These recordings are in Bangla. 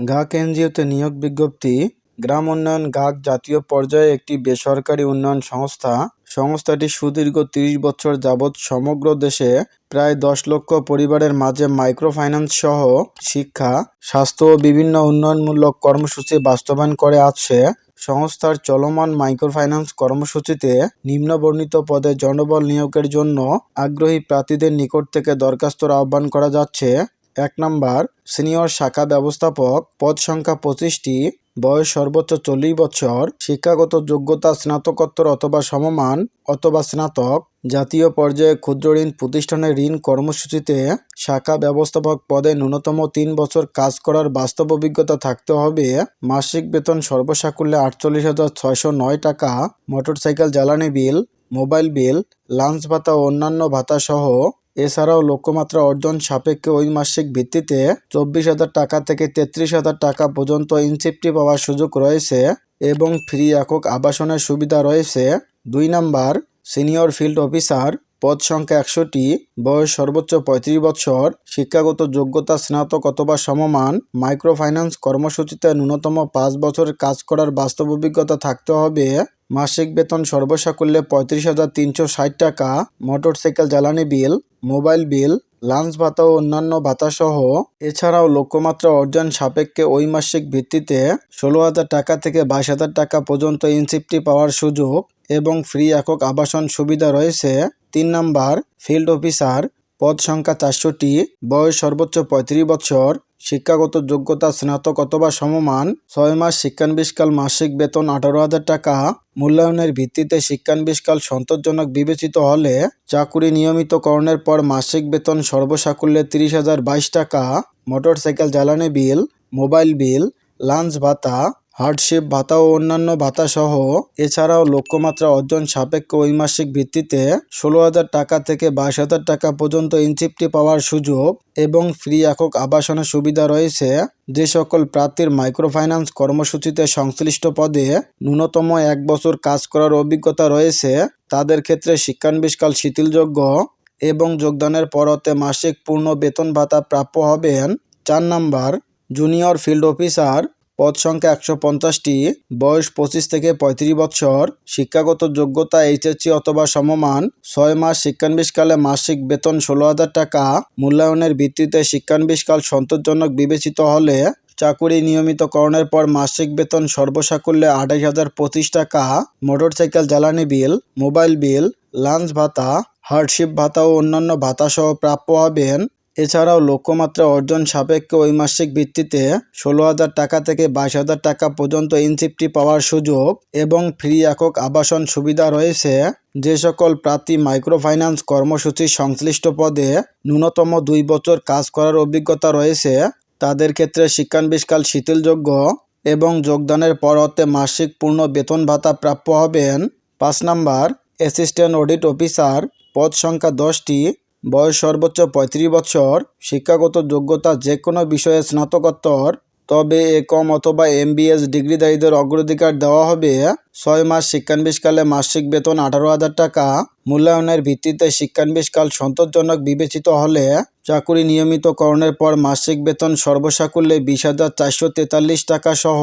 গাক এনজিওতে নিয়োগ বিজ্ঞপ্তি, গ্রাম উন্নয়ন গাক জাতীয় পর্যায়ে একটি বেসরকারি উন্নয়ন সংস্থা। সংস্থাটি সুদীর্ঘ তিরিশ বছর যাবৎ সমগ্র দেশে প্রায় দশ লক্ষ পরিবারের মাঝে মাইক্রোফাইন্যান্স সহ শিক্ষা, স্বাস্থ্য ও বিভিন্ন উন্নয়নমূলক কর্মসূচি বাস্তবায়ন করে আসছে সংস্থার চলমান মাইক্রোফাইন্যান্স কর্মসূচিতে নিম্নবর্ণিত পদে জনবল নিয়োগের জন্য আগ্রহী প্রার্থীদের নিকট থেকে দরখাস্তর আহ্বান করা যাচ্ছে। এক নম্বর, সিনিয়র শাখা ব্যবস্থাপক, পদ সংখ্যা পঁচিশটি, বয়স সর্বোচ্চ চল্লিশ বছর, শিক্ষাগত যোগ্যতা স্নাতকোত্তর অথবা সমমান, অথবা স্নাতক, জাতীয় পর্যায়ে ক্ষুদ্র ঋণ প্রতিষ্ঠানের ঋণ কর্মসূচিতে, শাখা ব্যবস্থাপক পদে ন্যূনতম তিন বছর কাজ করার বাস্তব অভিজ্ঞতা থাকতে হবে, মাসিক বেতন সর্বসাকুল্যে আটচল্লিশ হাজার ছয়শো নয় টাকা, মোটরসাইকেল জ্বালানি বিল, মোবাইল বিল, লাঞ্চ ভাতা ও অন্যান্য ভাতা সহ এছাড়াও লক্ষ্যমাত্রা অর্জন সাপেক্ষে মাসিক ভিত্তিতে চব্বিশ হাজার টাকা থেকে তেত্রিশ হাজার টাকা পর্যন্ত ইনসেপটি পাওয়ার সুযোগ রয়েছে এবং ফ্রি একক আবাসনের সুবিধা রয়েছে। দুই নাম্বার, সিনিয়র ফিল্ড অফিসার পদ সংখ্যা একশোটি বয়স সর্বোচ্চ পঁয়ত্রিশ বছর, শিক্ষাগত যোগ্যতা স্নাতক অথবা সমমান, মাইক্রোফাইন্যান্স কর্মসূচিতে ন্যূনতম পাঁচ বছরের কাজ করার বাস্তব অভিজ্ঞতা থাকতে হবে। মাসিক বেতন সর্বসাকুল্যে পঁয়ত্রিশ হাজার তিনশো ষাট টাকা, মোটরসাইকেল জ্বালানি বিল, মোবাইল বিল, লাঞ্চ ভাতা ও অন্যান্য ভাতা সহ। এছাড়াও লক্ষ্যমাত্রা অর্জন সাপেক্ষে ওই মাসিক ভিত্তিতে ষোলো হাজার টাকা থেকে বাইশ হাজার টাকা পর্যন্ত ইনসেপ্টি পাওয়ার সুযোগ এবং ফ্রি একক আবাসন সুবিধা রয়েছে। তিন নাম্বার ফিল্ড অফিসার, পদ সংখ্যা চারশোটি, বয়স সর্বোচ্চ পঁয়ত্রিশ বছর, শিক্ষাগত যোগ্যতা স্নাতক অথবা সমমান, ছয় মাস শিক্ষানবিশকাল মাসিক বেতন আঠারো হাজার টাকা, মূল্যায়নের ভিত্তিতে শিক্ষানবিশকাল সন্তোষজনক বিবেচিত হলে চাকুরি নিয়মিতকরণের পর মাসিক বেতন সর্বসাকুল্যে তিরিশ হাজার বাইশ টাকা, মোটরসাইকেল জ্বালানি বিল, মোবাইল বিল, লাঞ্চ ভাতা হার্ডশিপ ভাতা ও অন্যান্য ভাতা সহ। এছাড়াও লক্ষ্যমাত্রা অর্জন সাপেক্ষ ঐমাসিক ভিত্তিতে ষোলো হাজার টাকা থেকে বাইশ হাজার টাকা পর্যন্ত ইনসেপ্টি পাওয়ার সুযোগ এবং ফ্রি একক আবাসনের সুবিধা রয়েছে। যে সকল প্রার্থীর মাইক্রোফাইন্যান্স কর্মসূচিতে সংশ্লিষ্ট পদে ন্যূনতম এক বছর কাজ করার অভিজ্ঞতা রয়েছে। তাদের ক্ষেত্রে শিক্ষানবিশকাল শিথিলযোগ্য এবং যোগদানের পরতে মাসিক পূর্ণ বেতন ভাতা প্রাপ্য হবেন। চার নাম্বার, জুনিয়র ফিল্ড অফিসার পদ সংখ্যা একশো পঞ্চাশটি, বয়স পঁচিশ থেকে পঁয়ত্রিশ বছর, শিক্ষাগত যোগ্যতা এইচএসসি অথবা সমমান, ছয় মাস শিক্ষানবিশকালে মাসিক বেতন ষোলো হাজার টাকা, মূল্যায়নের ভিত্তিতে শিক্ষানবিশকাল সন্তোষজনক বিবেচিত হলে চাকুরি নিয়মিতকরণের পর মাসিক বেতন সর্বসাকুল্যে আঠাশ হাজার পঁচিশ টাকা, মোটরসাইকেল, জ্বালানি বিল, মোবাইল বিল, লাঞ্চ ভাতা হার্ডশিপ ভাতা ও অন্যান্য ভাতা সহ প্রাপ্য হবেন। এছাড়াও লক্ষ্যমাত্রা অর্জন সাপেক্ষে ওই মাসিক ভিত্তিতে ষোলো হাজার টাকা থেকে বাইশ হাজার টাকা পর্যন্ত ইনসেপ্টি পাওয়ার সুযোগ এবং ফ্রি একক আবাসন সুবিধা রয়েছে। যে সকল প্রার্থী মাইক্রোফাইন্যান্স কর্মসূচির সংশ্লিষ্ট পদে ন্যূনতম দুই বছর কাজ করার অভিজ্ঞতা রয়েছে, তাদের ক্ষেত্রে শিক্ষানবিশকাল শিথিলযোগ্য এবং যোগদানের পর হতে মাসিক পূর্ণ বেতন ভাতা প্রাপ্য হবেন। পাঁচ নাম্বার, অ্যাসিস্ট্যান্ট অডিট অফিসার, পদ সংখ্যা দশটি বয়স সর্বোচ্চ পঁয়ত্রিশ বছর, শিক্ষাগত যোগ্যতা যে কোনো বিষয়ে স্নাতকোত্তর, তবে এ কম অথবা এমবিএস ডিগ্রিধারীদের অগ্রাধিকার দেওয়া হবে। ছয় মাস শিক্ষানবিশকালে মাসিক বেতন আঠারো হাজার টাকা। মূল্যায়নের ভিত্তিতে শিক্ষানবিশকাল সন্তোষজনক বিবেচিত হলে চাকুরি নিয়মিতকরণের পর মাসিক বেতন সর্বসাকুল্যে বিশ হাজার চারশো তেতাল্লিশ টাকা সহ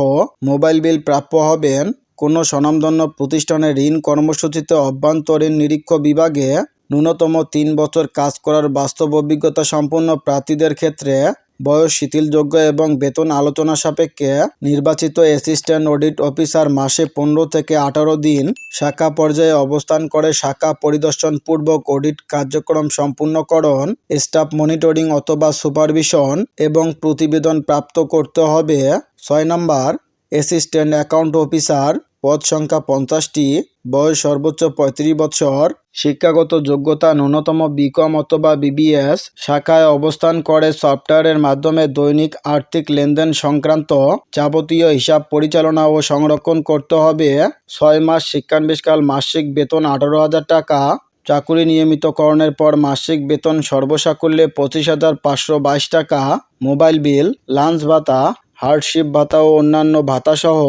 মোবাইল বিল প্রাপ্য হবেন। কোনো স্বনামধন্য প্রতিষ্ঠানের ঋণ কর্মসূচিতে অভ্যন্তরীণ নিরীক্ষ বিভাগে ন্যূনতম তিন বছর কাজ করার বাস্তব অভিজ্ঞতা সম্পন্ন প্রার্থীদের ক্ষেত্রে বয়স শিথিলযোগ্য এবং বেতন আলোচনা সাপেক্ষে নির্বাচিত অ্যাসিস্ট্যান্ট অডিট অফিসার মাসে পনেরো থেকে আঠারো দিন শাখা পর্যায়ে অবস্থান করে শাখা পরিদর্শন পূর্বক অডিট কার্যক্রম সম্পূর্ণকরণ, স্টাফ মনিটরিং অথবা সুপারভিশন এবং প্রতিবেদন প্রাপ্ত করতে হবে। ছয় নম্বর, অ্যাসিস্ট্যান্ট অ্যাকাউন্ট অফিসার পদ সংখ্যা পঞ্চাশটি, বয়স সর্বোচ্চ পঁয়ত্রিশ বছর, শিক্ষাগত যোগ্যতা ন্যূনতম বিকম অথবা বিবিএস শাখায় অবস্থান করে সফটওয়্যারের মাধ্যমে দৈনিক আর্থিক লেনদেন সংক্রান্ত যাবতীয় হিসাব পরিচালনা ও সংরক্ষণ করতে হবে। ছয় মাস শিক্ষানবিশকাল মাসিক বেতন আঠারো হাজার টাকা। চাকুরি নিয়মিতকরণের পর মাসিক বেতন সর্বসাকুল্যে পঁচিশ হাজার পাঁচশো বাইশ টাকা। মোবাইল বিল, লাঞ্চ ভাতা হার্ডশিপ ভাতা ও অন্যান্য ভাতাসহ,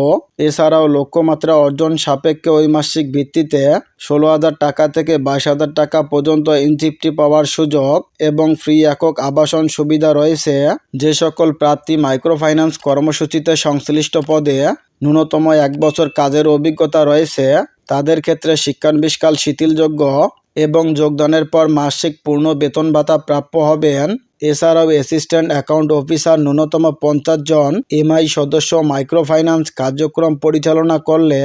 এছাড়াও লক্ষ্যমাত্রা অর্জন সাপেক্ষে ঐমাসিক ভিত্তিতে ষোলো হাজার টাকা থেকে বাইশ হাজার টাকা পর্যন্ত ইনচিপটি পাওয়ার সুযোগ এবং ফ্রি একক আবাসন সুবিধা রয়েছে। যে সকল প্রার্থী মাইক্রোফাইন্যান্স কর্মসূচিতে সংশ্লিষ্ট পদে ন্যূনতম এক বছর কাজের অভিজ্ঞতা রয়েছে, তাদের ক্ষেত্রে শিক্ষানবিষ্কাল শিথিলযোগ্য এবং যোগদানের পর মাসিক পূর্ণ বেতন ভাতা প্রাপ্য হবেন। এছাড়াও অ্যাসিস্ট্যান্ট অ্যাকাউন্ট অফিসার ন্যূনতম পঞ্চাশ জন এমআই সদস্য মাইক্রোফাইন্যান্স কার্যক্রম পরিচালনা করলে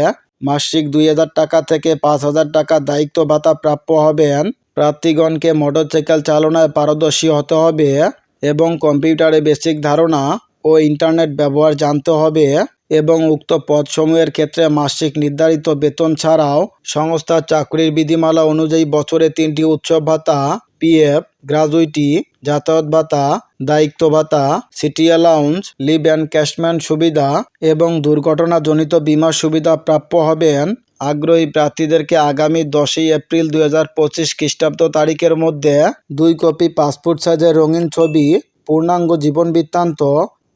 মাসিক দুই হাজার টাকা থেকে পাঁচ হাজার টাকা দায়িত্ব ভাতা প্রাপ্য হবেন। প্রার্থীগণকে মোটরসাইকেল চালনায় পারদর্শী হতে হবে এবং কম্পিউটারে বেসিক ধারণা ও ইন্টারনেট ব্যবহার জানতে হবে। এবং উক্ত পদসমূহের ক্ষেত্রে মাসিক নির্ধারিত বেতন ছাড়াও সংস্থার চাকরির বিধিমালা অনুযায়ী বছরে তিনটি উৎসব ভাতা, পিএফ, গ্রাজুইটি, যাতায়াত ভাতা, দায়িত্ব ভাতা, সিটি অ্যালাউন্স, লিভ অ্যান্ড ক্যাশম্যান সুবিধা এবং দুর্ঘটনাজনিত বীমা সুবিধা প্রাপ্য হবেন। আগ্রহী প্রার্থীদেরকে আগামী দশই এপ্রিল দুই হাজার পঁচিশ খ্রিস্টাব্দ তারিখের মধ্যে দুই কপি পাসপোর্ট সাইজের রঙিন ছবি, পূর্ণাঙ্গ জীবন বৃত্তান্ত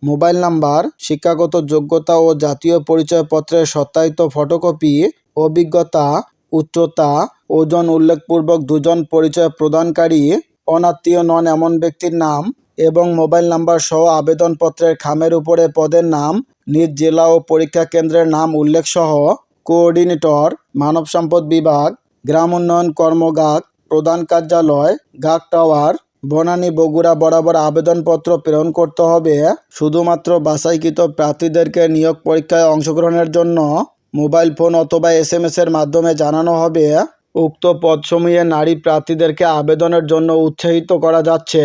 মোবাইল নাম্বার, শিক্ষাগত যোগ্যতা ও জাতীয় পরিচয়পত্রের সত্যায়িত ফটোকপি, অভিজ্ঞতা, উচ্চতা, ওজন উল্লেখপূর্বক দুজন পরিচয় প্রদানকারী, অনাত্মীয় নন এমন ব্যক্তির নাম এবং মোবাইল নাম্বার সহ আবেদনপত্রের খামের উপরে পদের নাম, নিজ জেলা ও পরীক্ষা কেন্দ্রের নাম উল্লেখ সহ কোঅর্ডিনেটর, মানব সম্পদ বিভাগ, গ্রাম উন্নয়ন কর্মগাক প্রধান কার্যালয় গাক টাওয়ার বনানী বগুড়া বরাবর আবেদনপত্র প্রেরণ করতে হবে। শুধুমাত্র বাছাইকৃত প্রার্থীদেরকে নিয়োগ পরীক্ষায় অংশগ্রহণের জন্য মোবাইল ফোন অথবা এস এম এর মাধ্যমে জানানো হবে। উক্ত পদসমূহে নারী প্রার্থীদেরকে আবেদনের জন্য উৎসাহিত করা যাচ্ছে।